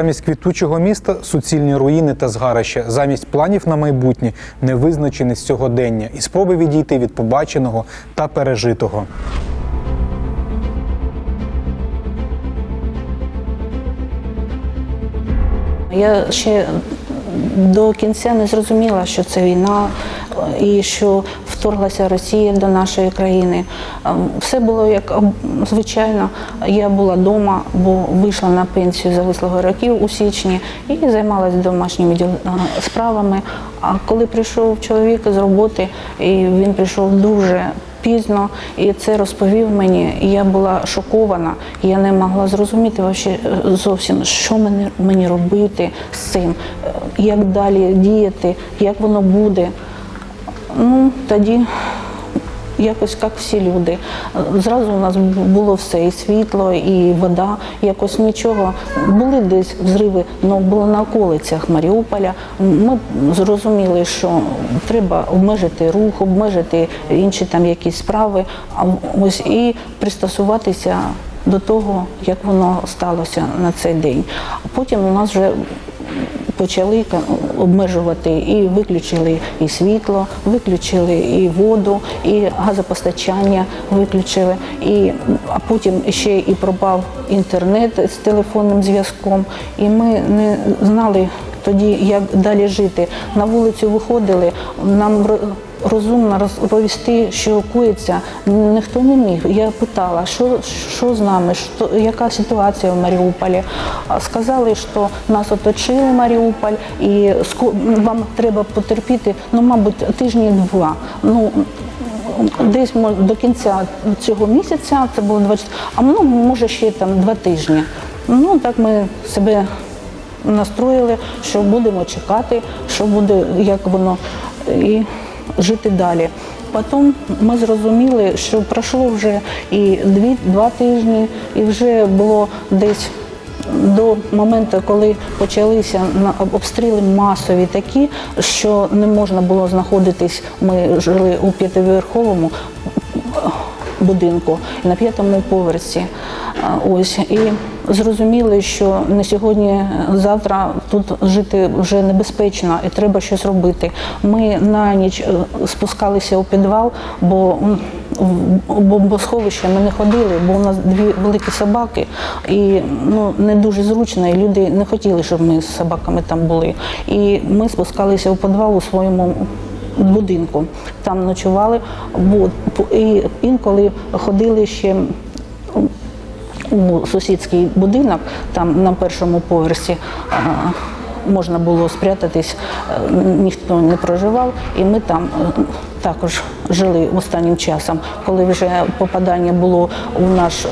Замість квітучого міста суцільні руїни та згарища, замість планів на майбутнє невизначеність сьогодення і спроби відійти від побаченого та пережитого. Я ще до кінця не зрозуміла, що це війна і що вторглася Росія до нашої країни. Е, Все було як звичайно. Я була вдома, бо вийшла на пенсію завислого років у січні і займалася домашніми е, справами. А коли прийшов чоловік з роботи, і він прийшов дуже пізно і це розповів мені. І я була шокована. Я не могла зрозуміти вообще е, зовсім, що мені, мені робити з цим, е, як далі діяти, як воно буде. Ну, тоді якось як всі люди. Зразу у нас було все, і світло, і вода, якось нічого. Були десь взриви, але було на околицях Маріуполя. Ми зрозуміли, що треба обмежити рух, обмежити інші там якісь справи, ось і пристосуватися до того, як воно сталося на цей день. Потім у нас вже почали обмежувати і виключили і світло, виключили і воду, і газопостачання виключили, і а потім ще і пропав інтернет з телефонним зв'язком. І ми не знали тоді, як далі жити. На вулицю виходили, нам розумно розповісти, що коїться, ніхто не міг. Я питала, що, що з нами, що, яка ситуація в Маріуполі. Сказали, що нас оточили Маріуполь, і вам треба потерпіти, ну, мабуть, тижні два. Ну, Десь до кінця цього місяця, це було 20, а ну, може ще там два тижні. Ну так ми себе настроїли, що будемо чекати, що буде, як воно і жити далі. Потім ми зрозуміли, що пройшло вже і дві, два тижні, і вже було десь до моменту, коли почалися обстріли масові такі, що не можна було знаходитись. Ми жили у п'ятиповерховому будинку на п'ятому поверсі. Ось і зрозуміли, що на сьогодні, завтра тут жити вже небезпечно і треба щось робити. Ми на ніч е, спускалися у підвал, бо в бомбосховище ми не ходили, бо у нас дві великі собаки, і ну не дуже зручно, і люди не хотіли, щоб ми з собаками там були. І ми спускалися у підвал у своєму будинку. Там ночували, і інколи ходили ще у сусідський будинок, там на першому поверсі. Можна було спрятатись, ніхто не проживав, і ми там е, також жили останнім часом. Коли вже попадання було у наш е,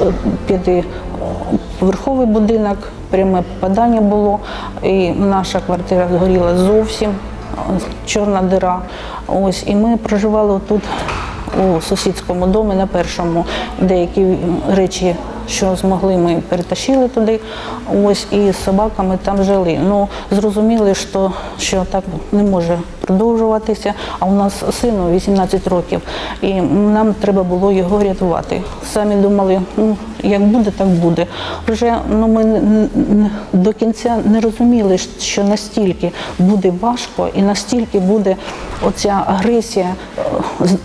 п'ятиповерховий будинок, пряме попадання було, і наша квартира згоріла зовсім чорна дира. Ось і ми проживали тут у сусідському домі на першому. Деякі речі, що змогли, ми перетащили туди. Ось і з собаками там жили. Ну зрозуміли, що, що так не може продовжуватися. А у нас сину 18 років, і нам треба було його рятувати. Самі думали, ну як буде, так буде. Вже ну ми до кінця не розуміли, що настільки буде важко і настільки буде оця агресія е,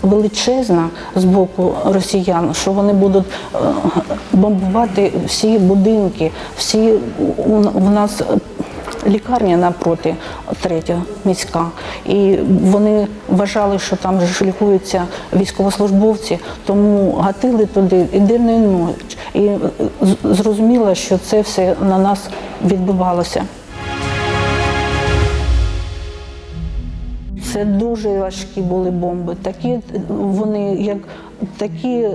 величезна з боку росіян, що вони будуть е, бомбувати всі будинки, всі у, нас. е, Лікарня напроти третя міська, і вони вважали, що там ж лікуються військовослужбовці, тому гатили туди і день і ніч. І е, зрозуміло, що це все на нас відбувалося. Це дуже важкі були бомби. Такі вони як такі.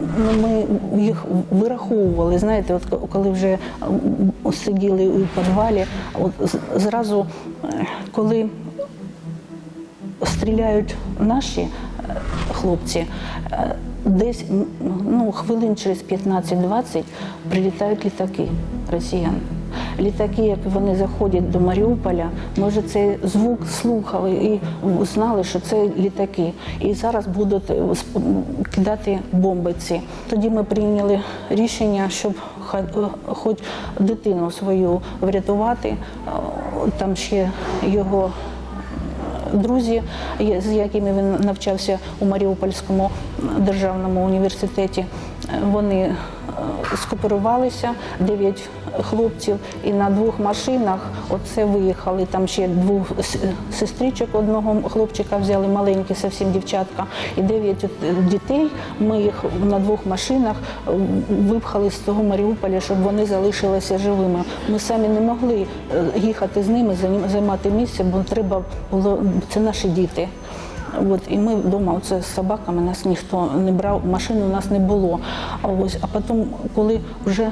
Ну, ми їх вираховували. Знаєте, от коли вже сиділи у підвалі, от зразу, е, коли стріляють наші е, хлопці, е, десь ну, хвилин через 15-20 прилітають літаки росіян. Літаки, як вони заходять до Маріуполя, ми вже цей звук слухали і знали, що це літаки. І зараз будуть е, кидати бомби ці. Тоді ми прийняли рішення, щоб ха- хоч дитину свою врятувати. Е, Там ще його друзі, з якими він навчався у Маріупольському державному університеті. Е, Вони е, дев'ять хлопців, і на двох машинах оце виїхали. Там ще двох сестричок, одного хлопчика взяли маленькі, зовсім дівчатка, і дев'ять дітей. Ми їх на двох машинах е, випхали з того Маріуполя, щоб вони залишилися живими. Ми самі не могли е, їхати з ними, займати місце, бо треба було це наші діти. От, і ми вдома оце з собаками нас ніхто не брав, машин у нас не було. А ось, а потім, коли вже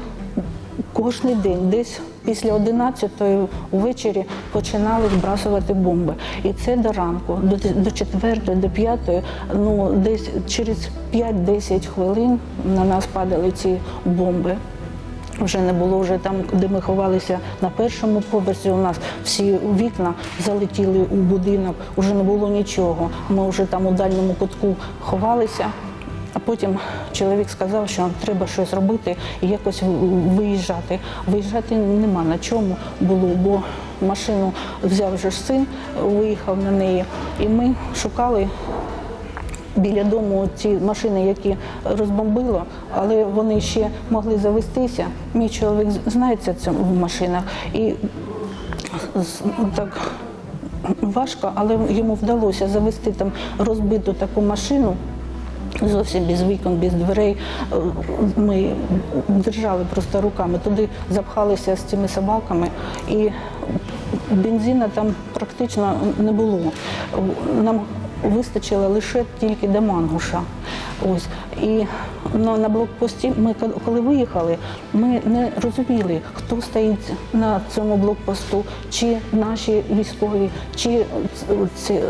кожен день, десь після 11-ї ввечері починали збрасувати бомби. І це до ранку, до, до 4 до 5 ну десь через 5-10 хвилин на нас падали ці бомби. Вже не було вже там, де ми ховалися на першому поверсі. У нас всі вікна залетіли у будинок, вже не було нічого. Ми вже там у дальньому кутку ховалися. А потім чоловік сказав, що треба щось робити і якось виїжджати. Виїжджати нема на чому було, бо машину взяв вже син, виїхав на неї, і ми шукали біля дому ці машини, які розбомбило, але вони ще могли завестися. Мій чоловік знається цьому в машинах і так важко, але йому вдалося завести там розбиту таку машину. Зовсім без вікон, без дверей. Ми держали просто руками. Туди запхалися з цими собаками, і бензина там практично не було. Нам вистачило лише тільки до мангуша. Ось. І на, на блокпості ми коли виїхали, ми не розуміли, хто стоїть на цьому блокпосту, чи наші військові, чи ці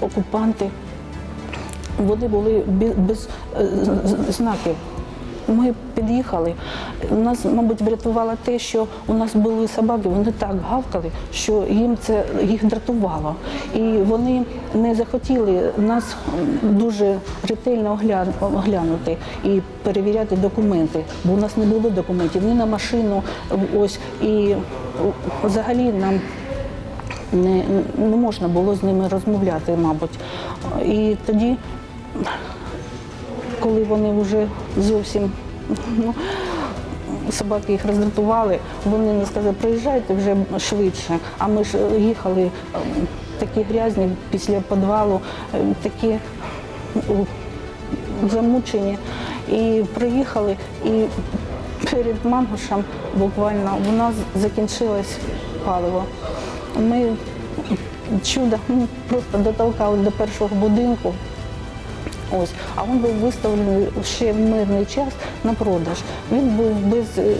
окупанти. Вони були без е, знаків. Ми під'їхали. Нас, мабуть, врятувало те, що у нас були собаки, вони так гавкали, що їм це їх дратувало. І вони не захотіли нас дуже ретельно оглянути і перевіряти документи, бо у нас не було документів ні на машину. Ось і взагалі нам не, не можна було з ними розмовляти, мабуть. І тоді, коли вони вже зовсім ну, собаки їх роздратували, вони не сказали, приїжджайте вже швидше. А ми ж їхали ем, такі грязні після підвалу, ем, такі замучені. І приїхали, і перед Мангушем буквально у нас закінчилось паливо. Ми чудо ну, просто дотолкали до першого будинку. Ось, а він був виставлений ще в мирний час на продаж. Він був без е,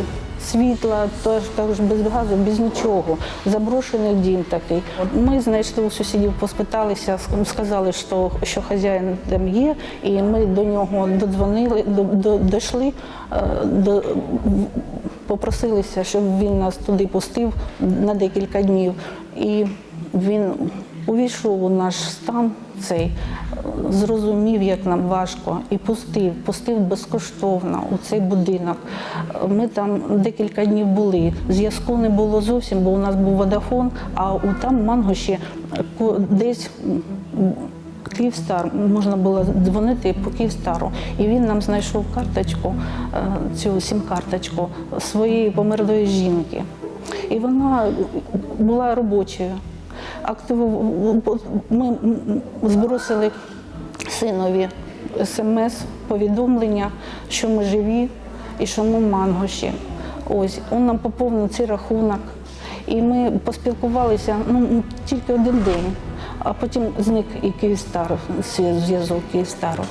світла, також без газу, без нічого. Заброшений дім такий. Ми знайшли у сусідів, поспиталися, сказали, що, що хазяїн там є, і ми до нього додзвонили, до, до, дійшли, е, до, попросилися, щоб він нас туди пустив на декілька днів. І він увійшов у наш стан цей, е, зрозумів, як нам важко, і пустив, пустив безкоштовно у цей будинок. Ми там декілька днів були. Зв'язку не було зовсім, бо у нас був водафон, а у там Мангоші е, десь. Київстар можна було дзвонити по Київстару, і він нам знайшов карточку, е, цю сім-карточку своєї померлої жінки. І вона була робочою. Ми збросили синові смс, повідомлення, що ми живі і що ми Мангоші. Ось він нам поповнив цей рахунок. І ми поспілкувалися ну, тільки один день, а потім зник і Київстар, зв'язок Київстару.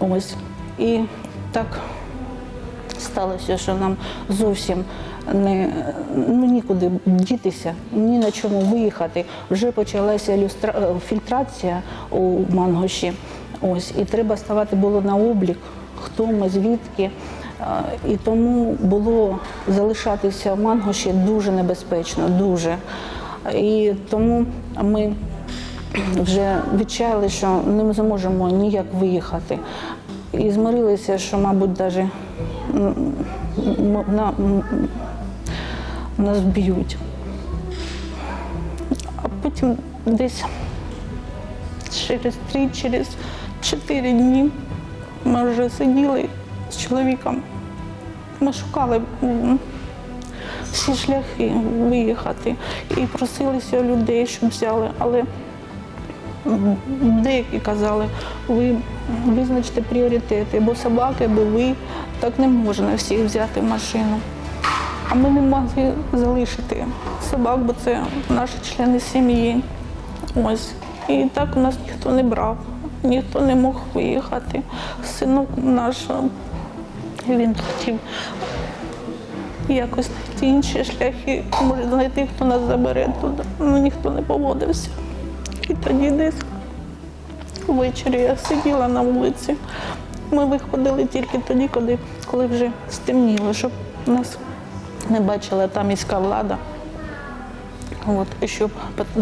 Ось. І так сталося, що нам зовсім не ну, нікуди дітися, ні на чому виїхати. Вже почалася люстра... е, фільтрація у Мангоші. Ось, і треба ставати було на облік, хто ми, звідки. Е, І тому було залишатися в Мангоші дуже небезпечно, дуже. І тому ми вже відчаяли, що не зможемо ніяк виїхати. І змирилися, що, мабуть, навіть нас б'ють. А потім десь через три, через чотири дні ми вже сиділи з чоловіком. Ми шукали всі шляхи виїхати і просилися людей, щоб взяли. Але деякі казали, ви визначте пріоритети, бо собаки, бо ви так не можна всіх взяти в машину. А ми не могли залишити собак, бо це наші члени сім'ї. Ось. І так у нас ніхто не брав, ніхто не мог виїхати. Синок наш, він хотів якось інші шляхи, може знайти, хто нас забере туди. Ну ніхто не поводився. І тоді десь ввечері я сиділа на вулиці. Ми виходили тільки тоді, коли, коли вже стемніло, щоб нас не бачила та міська влада. От, і щоб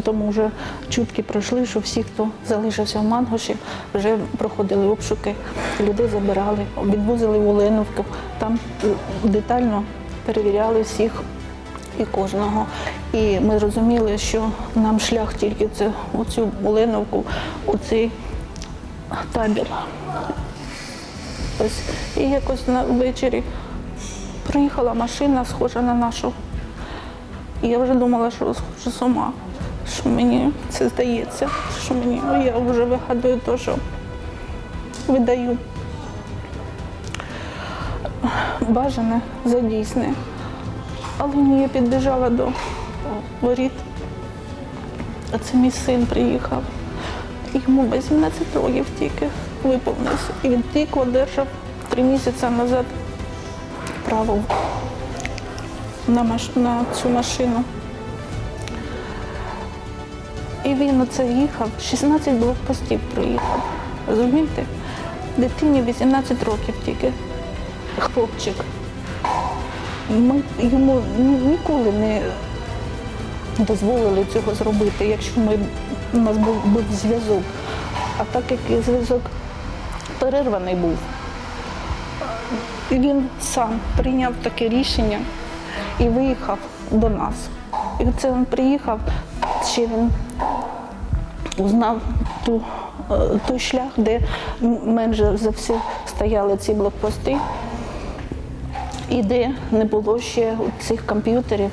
тому вже чутки пройшли, що всі, хто залишився в Мангоші, вже проходили обшуки, людей забирали, відвозили в Оленовку. Там е, детально перевіряли всіх і кожного. І ми зрозуміли, що нам шлях тільки це оцю Оленовку, оцей табір. Ось. І якось на ввечері приїхала машина, схожа на нашу. І я вже думала, що схожу з ума, що мені це здається, що мені я вже вигадую те, що видаю. Бажане за дійсне. Але ні, я підбіжала до воріт. А це мій син приїхав. Йому 18 років тільки виповнився. І він тільки одержав три місяці назад право на, маш... на цю машину. І він оце їхав, 16 блокпостів проїхав. Розумієте? Дитині 18 років тільки, хлопчик. Ми йому ніколи не дозволили цього зробити, якщо ми, у нас був, був зв'язок. А так як зв'язок перерваний був, він сам прийняв таке рішення і виїхав до нас. І це він приїхав, ще він узнав ту, е, той шлях, де менше за все стояли ці блокпости, і де не було ще цих комп'ютерів,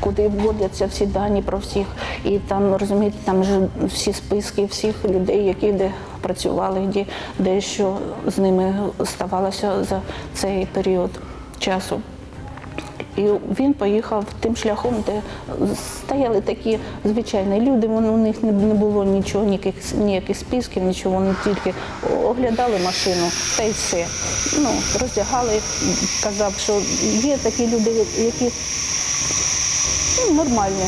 куди вводяться всі дані про всіх. І там, розумієте, там ж всі списки всіх людей, які де працювали, де, де що з ними ставалося за цей період часу. І він поїхав тим шляхом, де стояли такі звичайні люди. Вони у них не було нічого, ніяких ніяких списків, нічого. Вони тільки оглядали машину та й все. Ну роздягали, казав, що є такі люди, які ну, нормальні.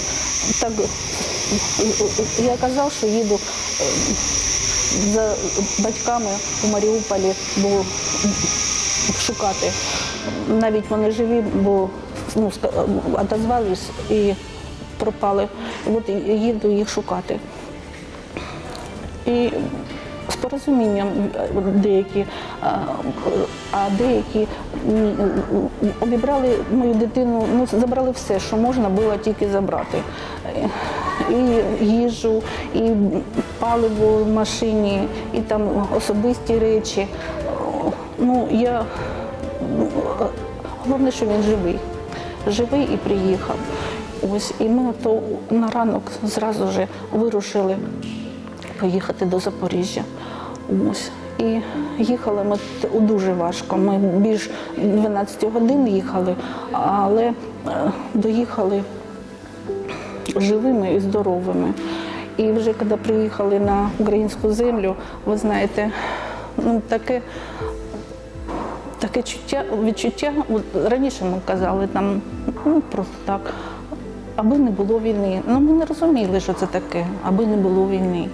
Так я казав, що їду е, за батьками у Маріуполі, бо шукати. Навіть вони живі, бо ну, отозвались і пропали. От їду їх шукати. І з порозумінням е, деякі, а, а деякі обібрали мою дитину, ну забрали все, що можна було тільки забрати. Е, І їжу, і паливо в машині, і там особисті речі. Ну, я головне, що він живий. Живий і приїхав. Ось і ми то на ранок зразу ж вирушили поїхати до Запоріжжя. Ось. І їхали ми дуже важко. Ми більш 12 годин їхали, але е, доїхали живими і здоровими. І вже коли приїхали на українську землю, ви знаєте, ну таке таке чуття, відчуття, от раніше ми казали там, ну просто так, аби не було війни. Ну ми не розуміли, що це таке, аби не було війни.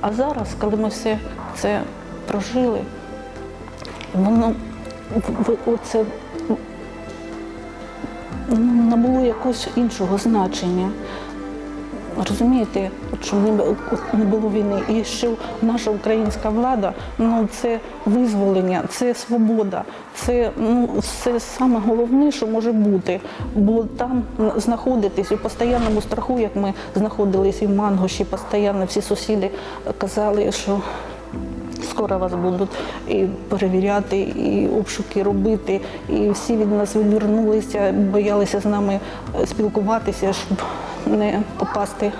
А зараз, коли ми все це прожили, воно оце ну, набуло якогось іншого значення. Розумієте, що не було війни, і що наша українська влада ну це визволення, це свобода, це ну це саме головне, що може бути. Бо там знаходитись у постійному страху, як ми знаходились і в Мангоші, постійно всі сусіди казали, що скоро вас будуть і перевіряти, і обшуки робити. І всі від нас відвернулися, боялися з нами е, спілкуватися, щоб не попасти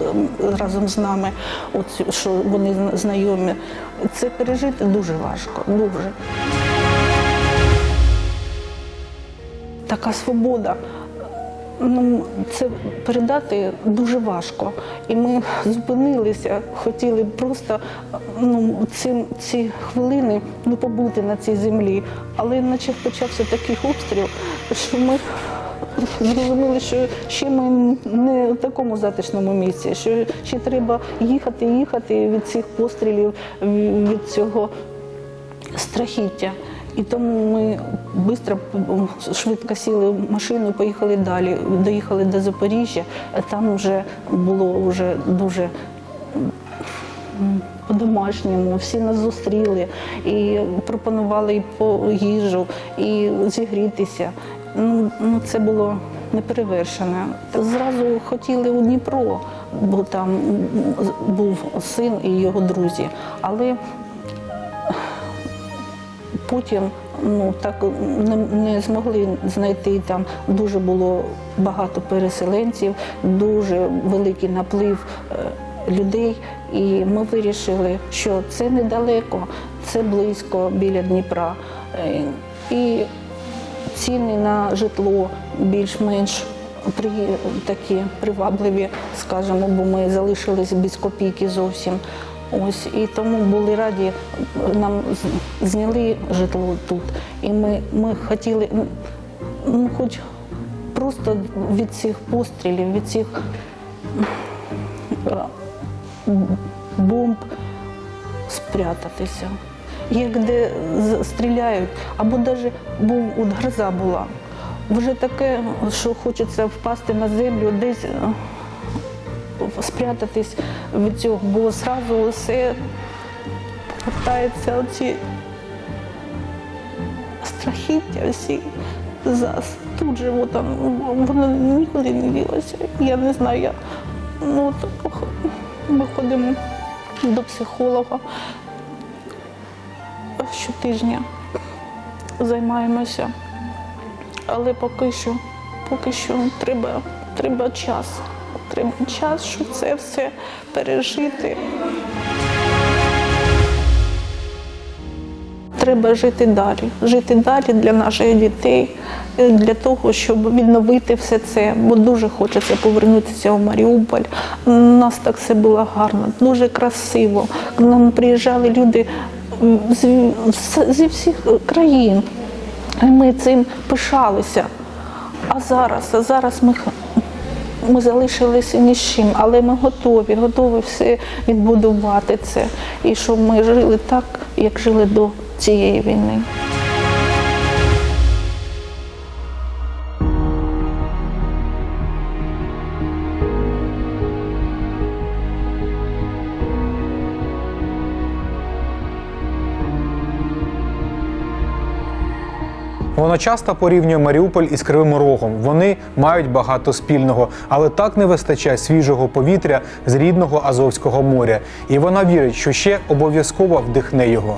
ем, разом з нами, от що вони знайомі. Це пережити дуже важко, дуже. Така свобода. Ну, це передати дуже важко. І ми зупинилися, хотіли просто ну, ці, ці хвилини ну, побути на цій землі. Але наче почався такий обстріл, що ми зрозуміли, що ще ми не в такому затишному місці, що ще треба їхати, їхати від цих пострілів, від цього страхіття. І тому ми швидко, швидко сіли в машину, поїхали далі. Доїхали до Запоріжжя, а там вже було вже дуже по-домашньому, всі нас зустріли і пропонували і по їжу, і зігрітися. Ну, ну це було неперевершене. Зразу хотіли у Дніпро, бо там був син і його друзі. Але потім ну так не, не змогли знайти там. Дуже було багато переселенців, дуже великий наплив е, людей. І ми вирішили, що це недалеко, це близько біля Дніпра. Е, І ціни на житло більш-менш такі привабливі, скажімо, бо ми залишились без копійки зовсім. Ось і тому були раді, нам зняли житло тут. І ми, ми хотіли, ну, ну, хоч просто від цих пострілів, від цих е, бомб спрятатися. Як де стріляють, або навіть був от гроза була. Вже таке, що хочеться впасти на землю, десь е, спрятатись від цього, бо зразу все повертається оці страхіття всі зараз. Тут же от, там, воно нікуди не ділося. Я не знаю, я ну, от, ми ходимо до психолога щотижня займаємося. Але поки що, поки що треба, треба час. Треба час, щоб це все пережити. Треба жити далі, жити далі для наших дітей, е, для того, щоб відновити все це. Бо дуже хочеться повернутися в Маріуполь. У нас так все було гарно, дуже красиво. К нам приїжджали люди зі всіх країн. І ми цим пишалися. А зараз, а зараз ми, ми залишилися ні з чим, але ми готові, готові все відбудувати це. І щоб ми жили так, як жили до цієї війни. Вона часто порівнює Маріуполь із Кривим Рогом. Вони мають багато спільного, але так не вистачає свіжого повітря з рідного Азовського моря. І вона вірить, що ще обов'язково вдихне його.